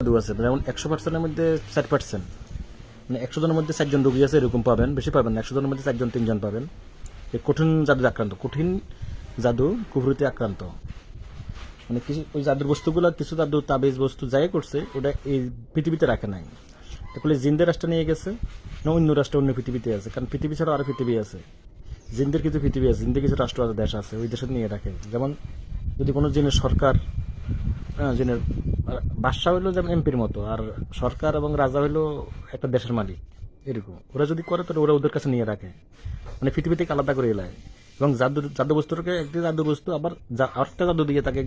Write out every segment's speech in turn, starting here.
জাদু আছে। যেমন একশো পার্সেন্টের মধ্যে চার পার্সেন্ট। মানে একশো জনের মধ্যে চারজন রোগী আছে, এরকম পাবেন। বেশি পাবেন একশো জনের মধ্যে চারজন তিনজন পাবেন। যে কঠিন জাদু আক্রান্ত। কঠিন জাদু, কুফরিতে আক্রান্ত। মানে কিছু ওই জাদুর বস্তুগুলো, কিছু জাদু তাবিজ বস্তু যাই করছে, ওটা এই পৃথিবীতে রাখে নাই। এগুলো জিন্দের রাষ্ট্র নিয়ে গেছে, না অন্য রাষ্ট্র, অন্য পৃথিবীতে আছে। কারণ পৃথিবী ছাড়া আরও পৃথিবী আছে। জিন্দের কিছু পৃথিবী আছে, জিন্দের কিছু রাষ্ট্র আছে, দেশ আছে, ওই দেশে নিয়ে রাখে। যেমন যদি কোনো জিনের সরকার জিনের বাদশাহ হইল যেমন এমপির মতো, আর সরকার এবং রাজা হইল একটা দেশের মালিক, এরকম। ওরা যদি করে, তাহলে ওরা ওদের কাছে নিয়ে রাখে। মানে পৃথিবী থেকে আলাদা করে এলায় এবং জাদু জাদু বস্তুটাকে একটি জাদু বস্তু আবার আরেকটা জাদু দিয়ে তাকে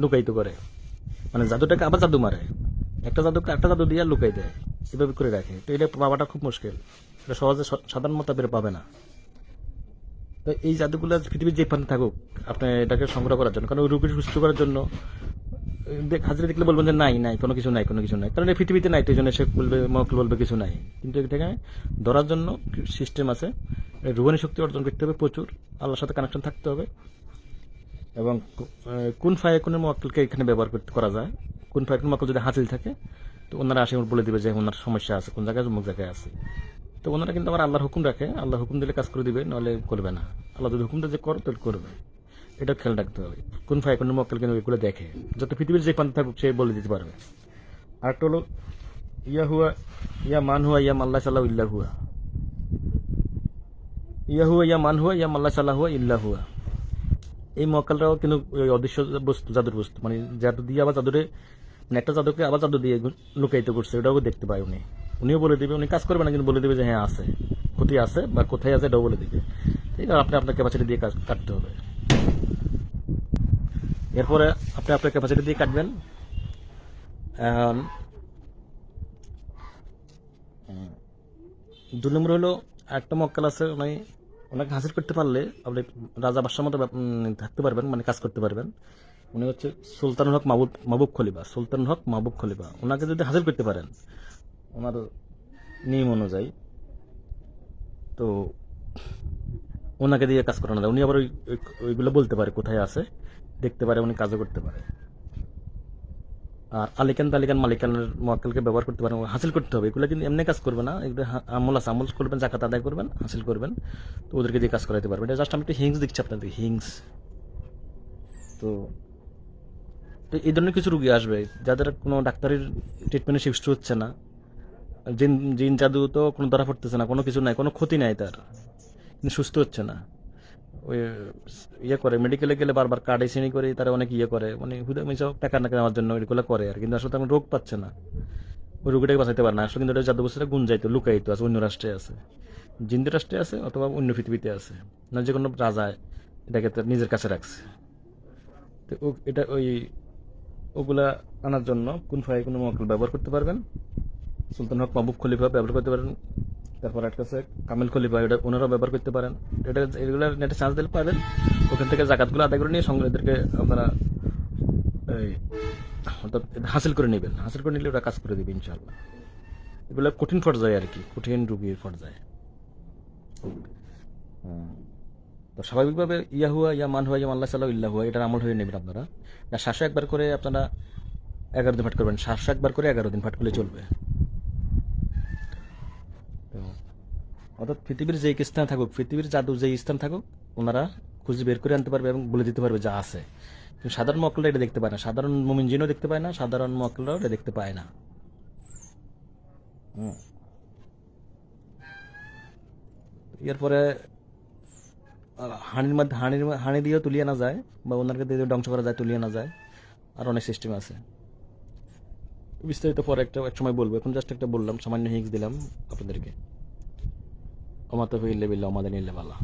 লুকায়িত করে। মানে জাদুটাকে আবার জাদু মারে। একটা জাদুকে একটা জাদু দিয়ে লুকাই দেয়, এভাবে করে রাখে। তো এটা পাওয়াটা খুব মুশকিল। এটা সহজে সাধারণ মোতাবেক পাবে না। তো এই জাদুগুলো পৃথিবীর যে প্রান্তে থাকুক, আপনি এটাকে সংগ্রহ করার জন্য, কারণ রোগীকে সুস্থ করার জন্য হাজিরা দেখলে বলবেন যে নাই নাই কোনো কিছু নাই কোনো কিছু নাই। কারণ এই পৃথিবীতে নাই তো জন্য সে বলবে মহকুল বলবে কিছু নাই। কিন্তু এটাকে ধরার জন্য সিস্টেম আছে। রুহানি শক্তি অর্জন করতে হবে প্রচুর। আল্লাহর সাথে কানেকশন থাকতে হবে। এবং কোন এ, কোন মক্কেলকে এখানে ব্যবহার করতে করা যায়? কোন ফায়াকুন মক্কেল যদি হাসিল থাকে তো ওনারা আসে বলে দিবে যে ওনার সমস্যা আছে কোন জায়গায় অমুক জায়গায় আছে। তো ওনারা কিন্তু আমার আল্লাহর হুকুম রাখে। আল্লাহ হুকুম দিলে কাজ করে দিবে নাহলে করবে না। আল্লাহ যদি হুকুম দেয় যে কর তাহলে করবে। এটা খেয়াল রাখতে হবে। কোন ফাই কোন মক্কেল কেন এগুলো দেখে? যত পৃথিবীর যে প্রান্তে থাকুক, সে বলে দিতে পারবে। আরেকটা হলো, ইয়া হুয়া, ইয়া মান হুয়া, ইয়া মাল্লা সাল্লাহ ইল্লা হুয়া। ইয়া হুয়া, ইয়া মান হুয়া, ইয়া মাল্লা সাল্লাহ হুয়া, ইল্লা হুয়া। এই মক্কালটাও কিন্তু ওই অদৃশ্য বস্তু, জাদুর বস্তু। মানে জাদু দিয়ে আবার জাদুরে মানে একটা জাদুকে আবার জাদু দিয়ে লুকায়িত করছে। ওটাও দেখতে পায় উনি। উনিও বলে দিবে, উনি কাজ করবে না, কিন্তু বলে দিবে যে হ্যাঁ আছে। কোথায় আছে বা কোথায় আছে, এটাও বলে দিবে। এটা আপনি আপনার ক্যাপাসিটি দিয়ে কাজ কাটতে হবে। এরপরে আপনি আপনার ক্যাপাসিটি দিয়ে কাটবেন। এখন দু নম্বর হলো একটা মক্কাল আছে মানে ওনাকে হাসিল করতে পারলে আপনি রাজা বাদশার মতো থাকতে পারবেন মানে কাজ করতে পারবেন। উনি হচ্ছে সুলতান হক মাহবুব মাহবুব খলিফা সুলতান হক মাহবুব খলিফা। ওনাকে যদি হাসিল করতে পারেন, ওনার নিয়ম অনুযায়ী, তো ওনাকে দিয়ে কাজ করানো যায়। উনি আবার ওই- ওইগুলো বলতে পারে কোথায় আছে। দেখতে পারে, উনি কাজও করতে পারে। আর আলিকান তালিকান মালিকানের মোয়াক্কেলকে ব্যবহার করতে পারেন, হাসিল করতে হবে। এগুলো কিন্তু এমনি কাজ করবে না। এগুলো আমল আছে, আমল করবেন জাকাত আদায় করবেন, হাসিল করবেন, তো ওদেরকে দিয়ে কাজ করাতে পারবেন। এটা জাস্ট আমি একটু হিংস দিচ্ছি আপনাদের হিংস তো তো এই ধরনের কিছু রুগী আসবে, যাদের কোনো ডাক্তারের ট্রিটমেন্টে শিফট হচ্ছে না। জিন জিন জাদু তো কোনো ধরা পড়তেছে না, কোনো কিছু নাই, কোনো ক্ষতি নাই তার। কিন্তু সুস্থ হচ্ছে না। ওই ইয়ে করে মেডিকেলে গেলে বারবার কার্ডে শ্রেণি করে, তারা অনেক ইয়ে করে মানে হুদা মিশা টাকা না নেওয়ার জন্য এগুলো করে আর কিন্তু আসলে তেমন রোগ পাচ্ছে না। ওই রোগীটাকে বাঁচাইতে পারে না। আসলে কিন্তু ওটা জাদু বস্তুটা গুণ যাইতো, লুকাইতো আছে অন্য রাষ্ট্রে আছে। জিন্দি রাষ্ট্রে আছে অথবা অন্য পৃথিবীতে আছে। না যে কোনো রাজা এটাকে তার নিজের কাছে রাখছে। তো ও- এটা ওই, ওগুলা আনার জন্য কোন ফাই কোনো মকল ব্যবহার করতে পারবেন? সুলতান হক মাহবুব খলিফা ব্যবহার করতে পারেন। তারপর একটা আছে কামেল খলিফা, এটা ওনারাও ব্যবহার করতে পারেন। এটা এগুলো নেটে চান্স দিলে পাবেন। ওখান থেকে জাকাতগুলো আদায় করে নিয়ে সঙ্গে এদেরকে আপনারা এই অর্থাৎ হাসিল করে নেবেন। হাসিল করে নিলে ওরা কাজ করে দেবে ইনশাল্লাহ এগুলো কঠিন পর্যায়ে আর কি, কঠিন রুগীর পর্যায়ে। তো স্বাভাবিকভাবে ইয়া হুয়া, ইয়া মান হুয়া, ইয়া আল্লাহ সাল্লাহ ইল্লা হুয়া, এটার আমল হয়ে নেবেন আপনারা। না শ্বাসে একবার করে আপনারা এগারো দিন পাঠ করবেন শ্বাস একবার করে এগারো দিন পাঠ করলে চলবে তো অর্থাৎ পৃথিবীর যেই স্থানে থাকুক, পৃথিবীর জাদু যেই স্থান থাকুক, ওনারা খুঁজে বের করে আনতে পারবে এবং বলে দিতে পারবে যা আছে। সাধারণ মক্কলরা এটা দেখতে পায় না। সাধারণ মোমিন জিনও দেখতে পায় না, সাধারণ মক্কলরাও এটা দেখতে পায় না। এরপরে হাঁড়ির মধ্যে মধ্যে- হাঁড়ি দিয়েও তুলিয়ে না যায় বা ওনাকে দিয়ে ধ্বংস করা যায়, তুলিয়ে না যায়। আর অনেক সিস্টেম আছে। বিস্তারিত পরে একটা, এক সময় বলব। এখন জাস্ট একটা বললাম, সামান্য হিংস দিলাম আপনাদেরকে। অমাত হইলে বিল্লা আমাদের নিলে বালা